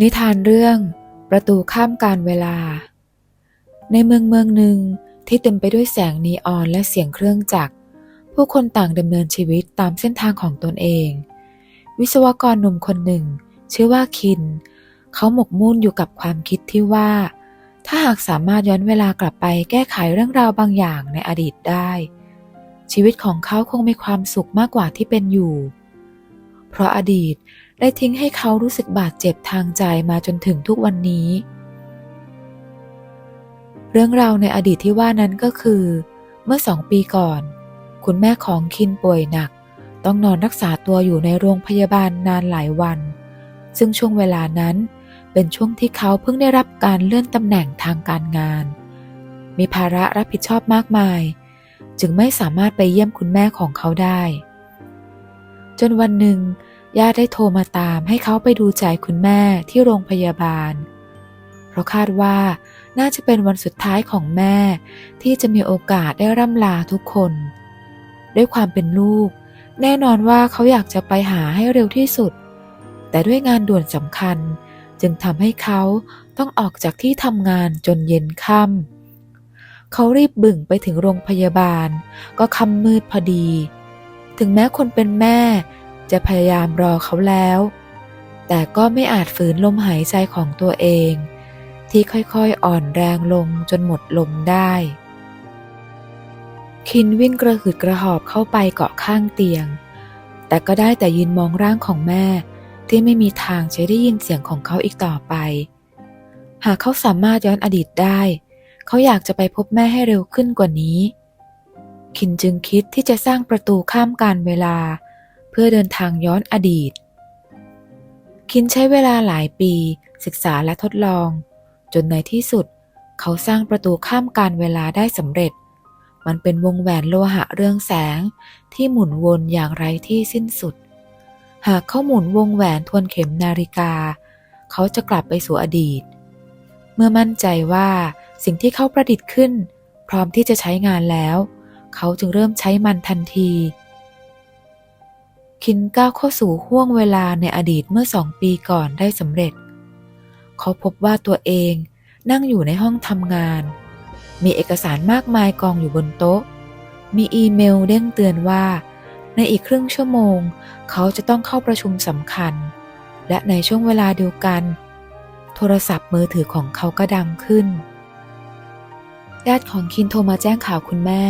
นิทานเรื่องประตูข้ามการเวลา ในเมืองเมืองหนึ่งที่เต็มไปด้วยแสงนีออนและเสียงเครื่องจักร ผู้คนต่างดำเนินชีวิตตามเส้นทางของตนเอง วิศวกรหนุ่มคนหนึ่ง ชื่อว่าคิน เขาหมกมุ่นอยู่กับความคิดที่ว่า ถ้าหากสามารถย้อนเวลากลับไปแก้ไขเรื่องราวบางอย่างในอดีตได้ ชีวิตของเขาคงมีความสุขมากกว่าที่เป็นอยู่เพราะอดีตได้ทิ้งให้เขารู้สึกบาดเจ็บทางใจมาจนถึงทุกวันนี้ เรื่องราวในอดีตที่ว่านั้นก็คือ เมื่อสองปีก่อน คุณแม่ของคินป่วยหนัก ต้องนอนรักษาตัวอยู่ในโรงพยาบาลนานหลายวัน ซึ่งช่วงเวลานั้นเป็นช่วงที่เขาเพิ่งได้รับการเลื่อนตำแหน่งทางการงาน มีภาระรับผิดชอบมากมาย จึงไม่สามารถไปเยี่ยมคุณแม่ของเขาได้ จนวันหนึ่ง ญาติได้โทรมาตามให้เขาไปดูใจคุณแม่ที่โรงพยาบาล เพราะคาดว่าน่าจะเป็นวันสุดท้ายของแม่ ที่จะมีโอกาสได้ร่ำลาทุกคน ด้วยความเป็นลูก แน่นอนว่าเขาอยากจะไปหาให้เร็วที่สุด แต่ด้วยงานด่วนสำคัญจึงทำให้เขาต้องออกจากที่ทำงานจนเย็นค่ำเขารีบบึ่งไปถึงโรงพยาบาล ก็ค่ำมืดพอดี ถึงแม้คนเป็นแม่ จะพยายามรอเขาแล้ว แต่ก็ไม่อาจฝืนลมหายใจของตัวเอง ที่ค่อยๆอ่อนแรงลงจนหมดลมได้ คินวิ่งกระหืดกระหอบเข้าไปเกาะข้างเตียง แต่ก็ได้แต่ยืนมองร่างของแม่ที่ไม่มีทางจะได้ยินเสียงของเขาอีกต่อไป หากเขาสามารถย้อนอดีตได้ เขาอยากจะไปพบแม่ให้เร็วขึ้นกว่านี้ คินจึงคิดที่จะสร้างประตูข้ามการเวลา เพื่อเดินทางย้อนอดีต คินใช้เวลาหลายปีศึกษาและทดลอง จนในที่สุด เขาสร้างประตูข้ามการเวลาได้สำเร็จ มันเป็นวงแหวนโลหะเรืองแสงที่หมุนวนอย่างไร้ที่สิ้นสุด หากเขาหมุนวงแหวนทวนเข็มนาฬิกา เขาจะกลับไปสู่อดีต เมื่อมั่นใจว่าสิ่งที่เขาประดิษฐ์ขึ้น พร้อมที่จะใช้งานแล้ว เขาจึงเริ่มใช้มันทันที คินก้าวเข้าสู่ห่วงเวลาในอดีตเมื่อสองปีก่อนได้สำเร็จ เขาพบว่าตัวเองนั่งอยู่ในห้องทำงาน มีเอกสารมากมายกองอยู่บนโต๊ะ มีอีเมลเด้งเตือนว่า ในอีกครึ่งชั่วโมง เขาจะต้องเข้าประชุมสำคัญ และในช่วงเวลาเดียวกัน โทรศัพท์มือถือของเขาก็ดังขึ้นญาติของคินโทรมาแจ้งข่าวคุณแม่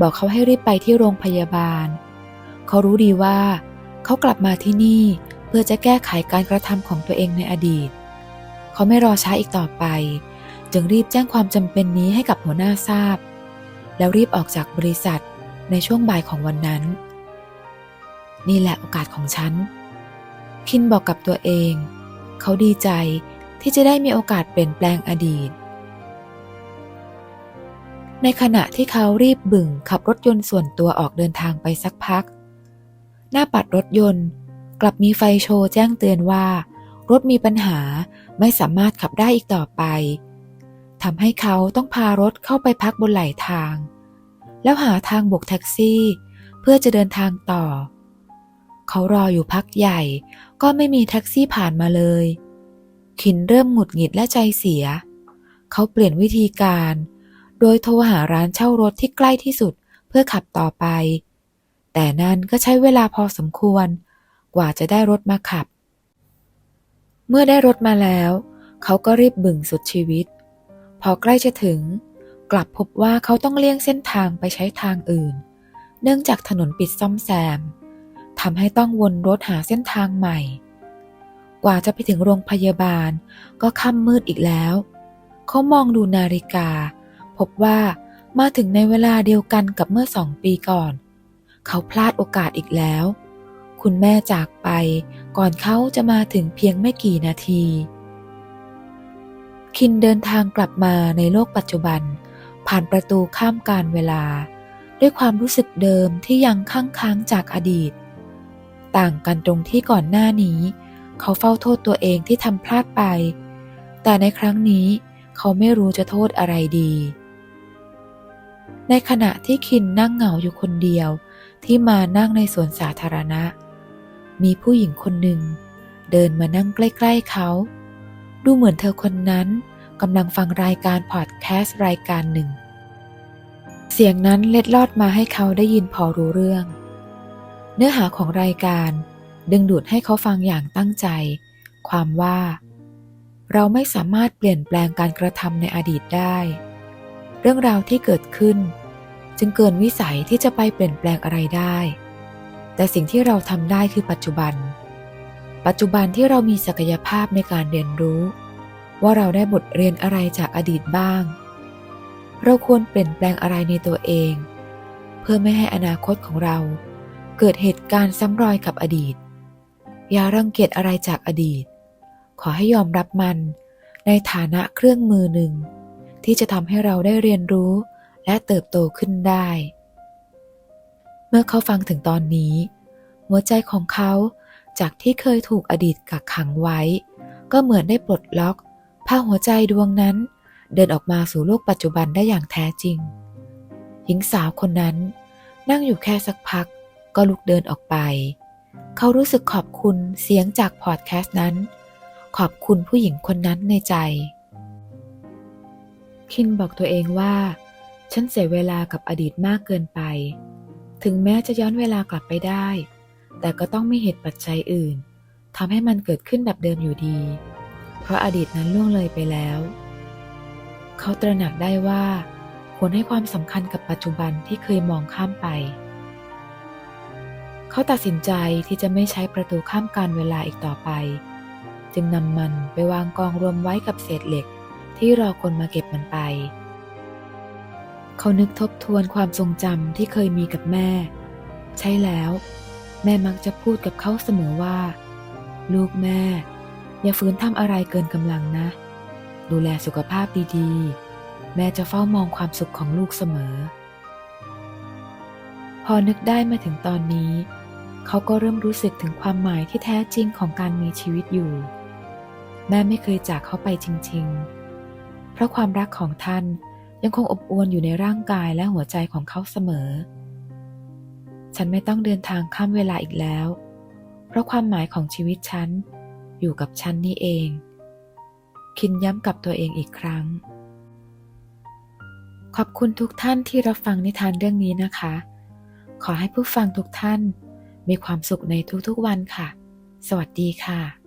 บอกเขาให้รีบไปที่โรงพยาบาล เขารู้ดีว่า เขากลับมาที่นี่เพื่อจะแก้ไขการกระทำของตัวเองในอดีต เขาไม่รอช้าอีกต่อไป จึงรีบแจ้งความจำเป็นนี้ให้กับหัวหน้าทราบ แล้วรีบออกจากบริษัทในช่วงบ่ายของวันนั้น นี่แหละโอกาสของฉัน คินบอกกับตัวเอง เขาดีใจที่จะได้มีโอกาสเปลี่ยนแปลงอดีต ในขณะที่เขารีบบึ่งขับรถยนต์ส่วนตัวออกเดินทางไปสักพัก หน้าปัดรถยนต์ กลับมีไฟโชว์แจ้งเตือนว่า รถมีปัญหาไม่สามารถขับได้อีกต่อไปทำให้เขาต้องพารถเข้าไปพักบนไหลทาง แล้วหาทางบกแท็กซี่ เพื่อจะเดินทางต่อ เขารออยู่พักใหญ่ ก็ไม่มีแท็กซี่ผ่านมาเลย ขินเริ่มหงุดหงิดและใจเสีย เขาเปลี่ยนวิธีการ โดยโทรหาร้านเช่ารถที่ใกล้ที่สุดเพื่อขับต่อไป แต่นั่นก็ใช้เวลาพอสมควร กว่าจะได้รถมาขับ เมื่อได้รถมาแล้ว เขาก็รีบบึ่งสุดชีวิต พอใกล้จะถึง กลับพบว่าเขาต้องเลี่ยงเส้นทางไปใช้ทางอื่น เนื่องจากถนนปิดซ่อมแซมทำให้ต้องวนรถหาเส้นทางใหม่ กว่าจะไปถึงโรงพยาบาล ก็ค่ำมืดอีกแล้ว เขามองดูนาฬิกา พบว่ามาถึงในเวลาเดียวกันกับเมื่อสองปีก่อนเขาพลาดโอกาสอีกแล้ว คุณแม่จากไปก่อนเขาจะมาถึงเพียงไม่กี่นาที คินเดินทางกลับมาในโลกปัจจุบัน ผ่านประตูข้ามการเวลา ด้วยความรู้สึกเดิมที่ยังค้างค้างจากอดีต ต่างกันตรงที่ก่อนหน้านี้ เขาเฝ้าโทษตัวเองที่ทำพลาดไป แต่ในครั้งนี้เขาไม่รู้จะโทษอะไรดี ในขณะที่คินนั่งเหงาอยู่คนเดียว ที่มานั่งในสวนสาธารณะ มีผู้หญิงคนหนึ่ง เดินมานั่งใกล้ ๆเขา ดูเหมือนเธอคนนั้นกำลังฟังรายการพอดแคสต์รายการหนึ่ง เสียงนั้นเล็ดลอดมาให้เขาได้ยินพอรู้เรื่อง เนื้อหาของรายการ ดึงดูดให้เขาฟังอย่างตั้งใจ ความว่า เราไม่สามารถเปลี่ยนแปลงการกระทำในอดีตได้ เรื่องราวที่เกิดขึ้น จึงเกินวิสัยที่จะไปเปลี่ยนแปลงอะไรได้ แต่สิ่งที่เราทำได้คือปัจจุบัน ปัจจุบันที่เรามีศักยภาพในการเรียนรู้ ว่าเราได้บทเรียนอะไรจากอดีตบ้าง เราควรเปลี่ยนแปลงอะไรในตัวเอง เพื่อไม่ให้อนาคตของเรา เกิดเหตุการณ์ซ้ำรอยกับอดีต อย่ารังเกียจอะไรจากอดีต ขอให้ยอมรับมันในฐานะเครื่องมือหนึ่ง ที่จะทำให้เราได้เรียนรู้และเติบโตขึ้นได้ เมื่อเขาฟังถึงตอนนี้ หัวใจของเขาจากที่เคยถูกอดีตกักขังไว้ ก็เหมือนได้ปลดล็อกพาหัวใจดวงนั้น เดินออกมาสู่โลกปัจจุบันได้อย่างแท้จริง หญิงสาวคนนั้น นั่งอยู่แค่สักพัก ก็ลุกเดินออกไป เขารู้สึกขอบคุณเสียงจากพอดแคสต์นั้น ขอบคุณผู้หญิงคนนั้นในใจ คินบอกตัวเองว่า ฉันเสียเวลากับอดีตมากเกินไป ถึงแม้จะย้อนเวลากลับไปได้ แต่ก็ต้องมีเหตุปัจจัยอื่นทำให้มันเกิดขึ้นแบบเดิมอยู่ดี เพราะอดีตนั้นล่วงเลยไปแล้ว เขาตระหนักได้ว่า ควรให้ความสำคัญกับปัจจุบันที่เคยมองข้ามไป เขาตัดสินใจที่จะไม่ใช้ประตูข้ามการเวลาอีกต่อไป จึงนำมันไปวางกองรวมไว้กับเศษเหล็ก ที่รอคนมาเก็บมันไป เขานึกทบทวนความทรงจำที่เคยมีกับแม่ ใช่แล้ว แม่มักจะพูดกับเขาเสมอว่า ลูกแม่ อย่าฝืนทำอะไรเกินกำลังนะ ดูแลสุขภาพดีๆ แม่จะเฝ้ามองความสุขของลูกเสมอ พอนึกได้มาถึงตอนนี้เขาก็เริ่มรู้สึกถึงความหมายที่แท้จริงของการมีชีวิตอยู่ แม่ไม่เคยจากเขาไปจริง ๆ เพราะความรักของท่านยังคงอบอวลอยู่ในร่างกายและหัวใจของเขาเสมอ ฉันไม่ต้องเดินทางข้ามเวลาอีกแล้ว เพราะความหมายของชีวิตฉันอยู่กับฉันนี่เอง คินย้ำกับตัวเองอีกครั้ง ขอบคุณทุกท่านที่รับฟังนิทานเรื่องนี้นะคะ ขอให้ผู้ฟังทุกท่านมีความสุขในทุกๆวันค่ะ สวัสดีค่ะ